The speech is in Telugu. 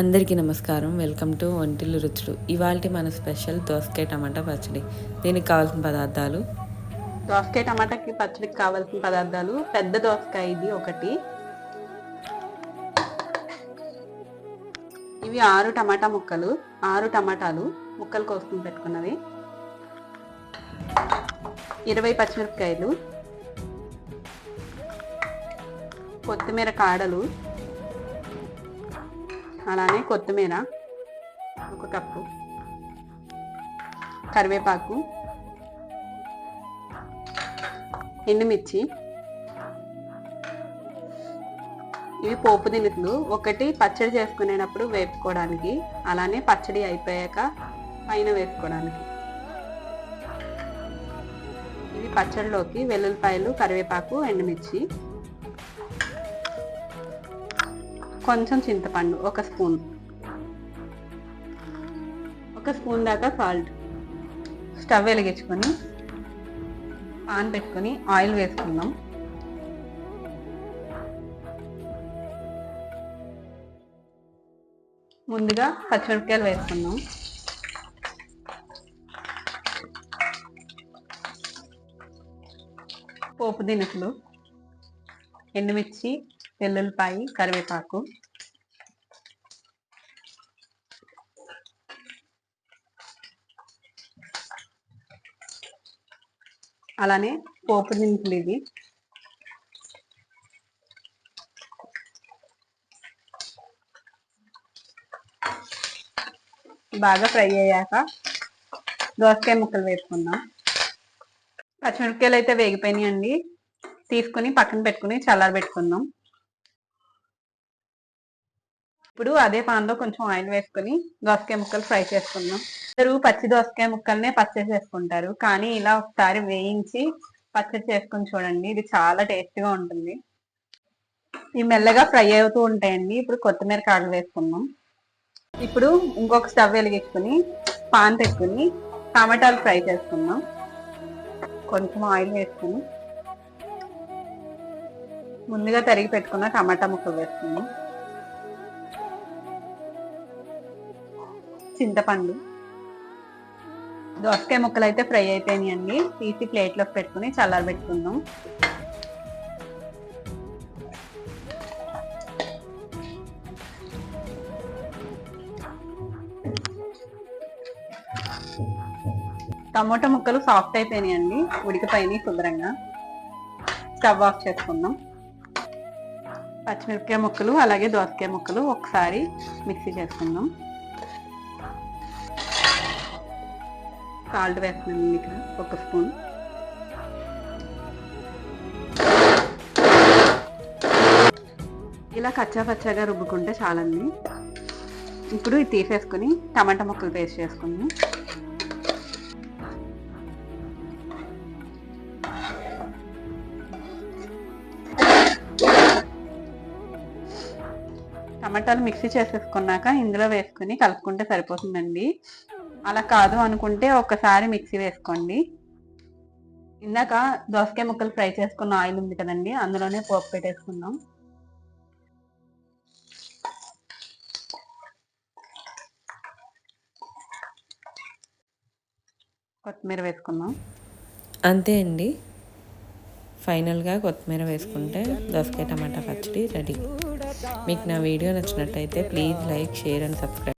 అందరికీ నమస్కారం. వెల్కమ్ టు వంటిల్లు రుచులు. ఇవాళ మన స్పెషల్ దోసకాయ టమాటా పచ్చడి. దీనికి కావాల్సిన పదార్థాలు? దోసకాయ టమాటాకి పచ్చడికి కావాల్సిన పదార్థాలు పెద్ద దోసకాయ ఇది ఒకటి. ఇవి ఆరు టమాటా ముక్కలు. ఆరు టమాటాలు ముక్కలు కోసుకుని పెట్టుకున్నవి. ఇరవై పచ్చిమిరపకాయలు. కొత్తిమీర కాడలు. అలానే కొత్తిమీర ఒక కప్పు. కరివేపాకు ఎండుమిర్చి. ఇవి పోపు దినుసులు. ఒకటి పచ్చడి చేసుకునేటప్పుడు వేపుకోవడానికి అలానే పచ్చడి అయిపోయాక పైన వేసుకోవడానికి ఇవి పచ్చడిలోకి వెల్లుల్లిపాయలు కరివేపాకు ఎండుమిర్చి. కొంచెం చింతపండు ఒక స్పూన్. ఒక స్పూన్ దాకా సాల్ట్. స్టవ్ వెలిగించుకొని పాన్ పెట్టుకొని ఆయిల్ వేసుకుందాం. ముందుగా పచ్చిమిరపకాయలు వేసుకుందాం. పోపు దినుసులు ఎండుమిర్చి వెల్లుల్లిపాయి కరివేపాకు. అలానే పోపు దింపులు ఇవి. బాగా ఫ్రై అయ్యాక దోసకాయ ముక్కలు వేసుకుందాం. పచ్చిమిరపకాయలు అయితే వేగిపోయినాయండి. తీసుకుని పక్కన పెట్టుకుని చల్లారబెట్టుకుందాం. ఇప్పుడు అదే పాన్లో కొంచెం ఆయిల్ వేసుకుని దోసకాయ ముక్కలు ఫ్రై చేసుకుందాం. అందరూ పచ్చి దోసకాయ ముక్కల్నే పచ్చడి చేసుకుంటారు. కానీ ఇలా ఒకసారి వేయించి పచ్చడి చేసుకుని చూడండి ఇది చాలా టేస్టీగా ఉంటుంది. ఇవి మెల్లగా ఫ్రై అవుతూ ఉంటాయండి. ఇప్పుడు కొత్తిమీర కాడలు వేసుకుందాం. ఇప్పుడు ఇంకొక స్టవ్ వెలిగించుకుని పాన్ పెట్టుకుని టమాటాలు ఫ్రై చేసుకుందాం. కొంచెం ఆయిల్ వేసుకుని ముందుగా తరిగి పెట్టుకున్న టమాటా ముక్కలు వేసుకుందాం. చింతపండు. దోసకాయ ముక్కలు అయితే ఫ్రై అయిపోయినాయండి. తీసి ప్లేట్లోకి పెట్టుకుని చల్లారబెట్టుకుందాం టమోటా ముక్కలు సాఫ్ట్ అయిపోయినాయి అండి ఉడికిపోయినాయి శుభ్రంగా. స్టవ్ ఆఫ్ చేసుకుందాం. పచ్చిమిరపకాయ ముక్కలు అలాగే దోసకాయ ముక్కలు ఒకసారి మిక్సీ చేసుకుందాం. సాల్ట్ వేస్తున్నాను ఇక్కడ ఒక స్పూన్. ఇలా కచ్చా పచ్చాగా రుబ్బుకుంటే చాలండి. ఇప్పుడు ఇది తీసేసుకుని టమాటా ముక్కలు పేస్ట్ చేసుకుందాం. టమాటాలు మిక్సీ చేసేసుకున్నాక ఇందులో వేసుకుని కలుపుకుంటే సరిపోతుందండి. అలా కాదు అనుకుంటే ఒకసారి మిక్సీ వేసుకోండి. ఇందాక దోసకాయ ముక్కలు ఫ్రై చేసుకున్న ఆయిల్ ఉంది కదండి అందులోనే పోపు పెట్టేసుకుందాం. కొత్తిమీర వేసుకుందాం. అంతే అండి. ఫైనల్గా కొత్తిమీర వేసుకుంటే దోసకాయ టమాటా పచ్చడి రెడీ. మీకు నా వీడియో నచ్చినట్టయితే please like share and subscribe.